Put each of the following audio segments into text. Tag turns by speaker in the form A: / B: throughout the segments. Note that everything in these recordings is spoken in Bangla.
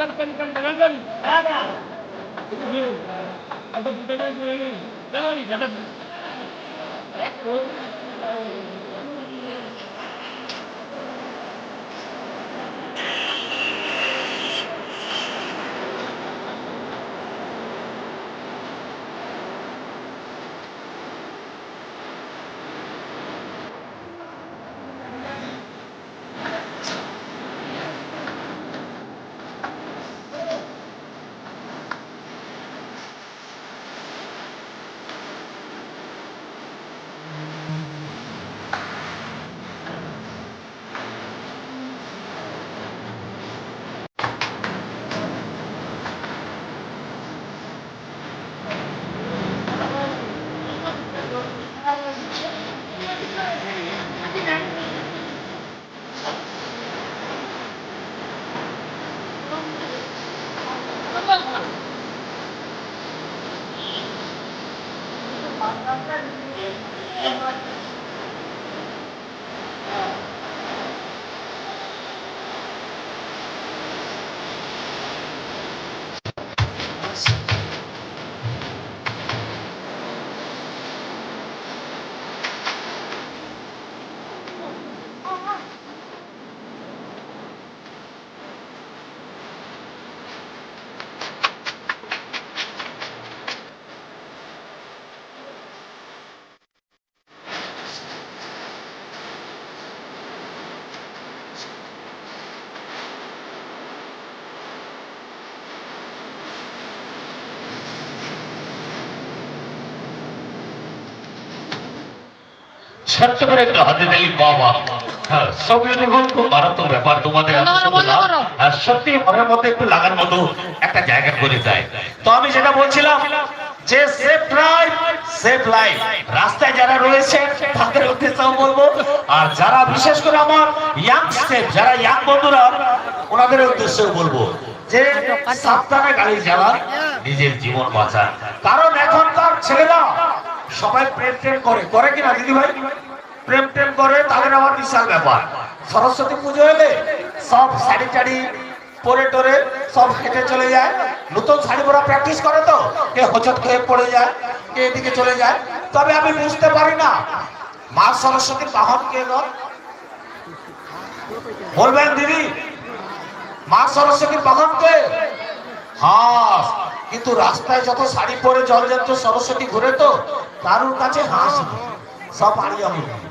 A: kan kencang tangan ada atau bukan ini jangan jangan 告诉。ছোট্ট করে একটু হাতে দিলি বাবা। হ্যাঁ, সবই দেখুন খুব মারাত্মক ব্যাপার তোমাদের এত
B: বন্ধ করো, বন্ধ
A: সুন্দর
B: করো।
A: আর সত্যি মনের মধ্যে একটু লাগার মতো একটা জায়গা করে দেয়। তো আমি যেটা বলছিলাম যে সেফ ড্রাইভ সেফ লাইফ রাস্তায় যারা রয়েছে তাদের উদ্দেশ্যেও বলব। আর যারা বিশেষ করে আমার ইয়াং স্টেপ যারা ইয়াং বন্ধুরা ওনাদের উদ্দেশ্যেও বলব যে সাবধানে গাড়ি চালান নিজের জীবন বাঁচান কারণ এখনকার ছেলেরা সবাই প্রেম প্রেম করে। করে কিনা দিদি ভাই প্রেম প্রেম করে, তাদের আবার বিশাল ব্যাপার। সরস্বতী পুজো এলে সব শাড়ি টাড়ি পরে টরে সব হেঁটে চলে যায়। নতুন শাড়ি পরা প্র্যাকটিস করে তো, কে হোচট খেয়ে পড়ে যায়, কে এদিকে চলে যায়। তবে আমি বুঝতে পারি না, মা সরস্বতীর বাহন কে গো? বলবেন দিদি, মা সরস্বতীর বাহন কে? হ্যাঁ কিন্তু রাস্তায় যত শাড়ি পরে জল সরস্বতী ঘুরে তো, কারুর কাছে হাঁস সব মুড়ি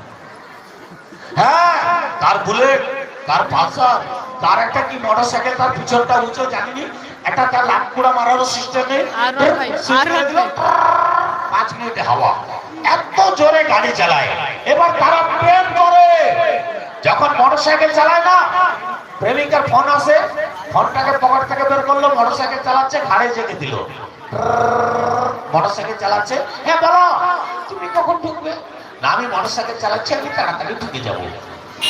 A: হ্যাঁ তার বুলেট তার পালসার তার একটা কি মোটরসাইকেল তার পিছনটা উঁচু জানিনি? একটা তার লাভ কুড়া মারারও সিস্টেম নেই।
B: আর ভাই, আর
A: পাঁচ মিনিটে হাওয়া। এত জোরে গাড়ি চালায়। এবার তারা প্রেম করে। যখন মোটরসাইকেল চালায় না প্রেমিকার ফোন আসে ফোনটাকে পকেট থেকে বের করল মোটরসাইকেল চালাচ্ছে ঘাড়ে জেগে দিল। মোটরসাইকেল চালাচ্ছে। হ্যাঁ বলো তুমি কখন ঢুকবে? না, আমি মোটরসাইকেল চালাচ্ছি, আমি তাড়াতাড়ি ঢুকে যাব।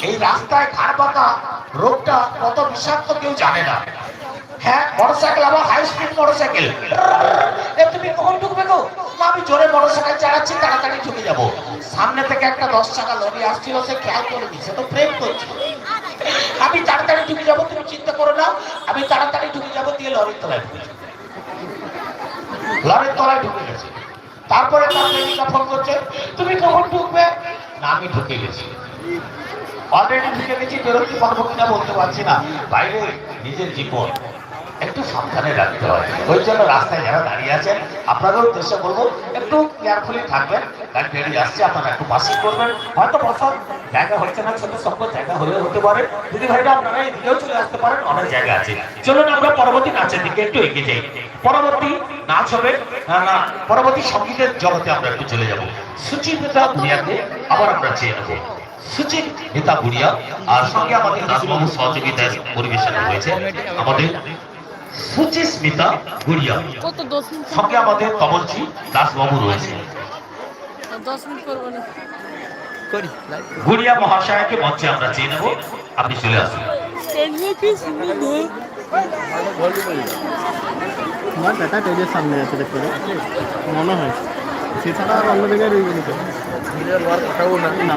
A: এই রাস্তায় ঘাড় পাকা রোগটা কত বিষাক্ত কেউ জানে না। হ্যাঁ মোটরসাইকেল আবার হাই স্পিড মোটরসাইকেল তুমি কখন ঢুকবে গো? আমি জোরে মোটরসাইকেল চালাচ্ছি, তাড়াতাড়ি ঢুকে যাব। সামনে থেকে একটা দশ টাকা লরি আসছিল, সে খেয়াল করে দিচ্ছে তো প্রেম করছে। আমি তাড়াতাড়ি ঢুকে যাব, তুমি চিন্তা করো না, আমি তাড়াতাড়ি ঢুকে যাব, দিয়ে লরির তলায় ঢুকে। লরির তলায় ঢুকে গেছে। তারপরে তার ফোন করছে, তুমি কখন ঢুকবে? না, আমি ঢুকে গেছি। অলরেডি ঢুকে গেছি বেরোতে পারব কিনা বলতে পারছি না। বাইরে নিজের জীবন একটু সাবধানে রাখতে হয়। ওই জন্য রাস্তায় যারা দাঁড়িয়ে আছেন, আপনাদের উদ্দেশ্যে বলব, একটু কেয়ারফুলি থাকবেন। গাড়ি বেরিয়ে আসছে, আপনারা একটু পাসিং করবেন। হয়তো বসার জায়গা হচ্ছে না পরবর্তী সঙ্গীতের জগতে আমরা একটু চলে যাব। সুচিন্তা ভূঁইয়াকে আবার আমরা চেয়ে নেব। সুচিন্তা ভুড়িয়া আর সঙ্গে আমাদের নাচবাবু সহযোগিতায় পরিবেশন হয়েছে আমাদের সুচিস্মিতা গুড়িয়া। সঙ্গে আমাদের কমলজি দাসবাবু রয়েছে।
B: দশ মিনিট করব
A: গুড়িয়া মহাশয়কে মঞ্চে আমরা চেয়ে নেব। আপনি চলে আসুন।
C: আমার বেটা টেজের সামনে আছে দেখতে মনে হয়। সে ছাড়া আর অন্য জায়গায় রইবে না।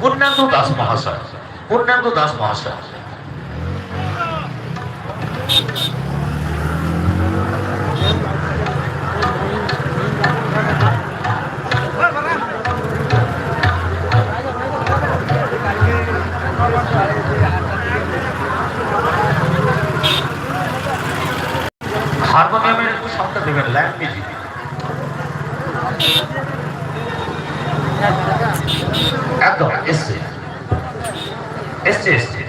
A: পূর্ণাঙ্গ দাস মহাশয় পূর্ণাঙ্গ দাস মহাশয় একদম এসছে। এসছে এসছে।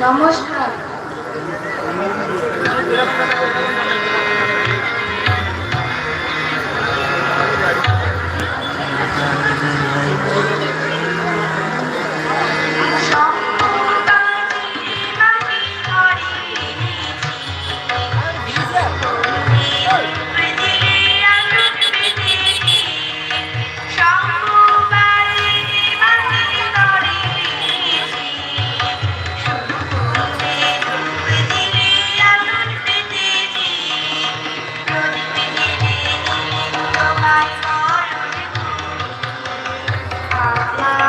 D: নমস্কার।